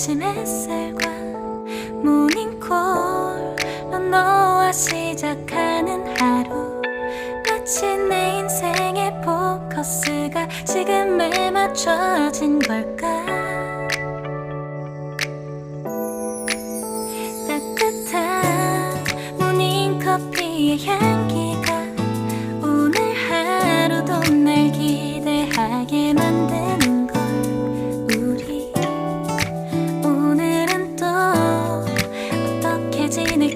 아침 햇살과 모닝콜로 너와 시작하는 하루. 마침 내 인생의 포커스가 지금에 맞춰진 걸까? 따뜻한 모닝커피의 향기가 Waiting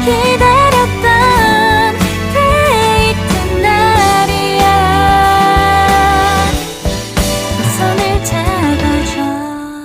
きで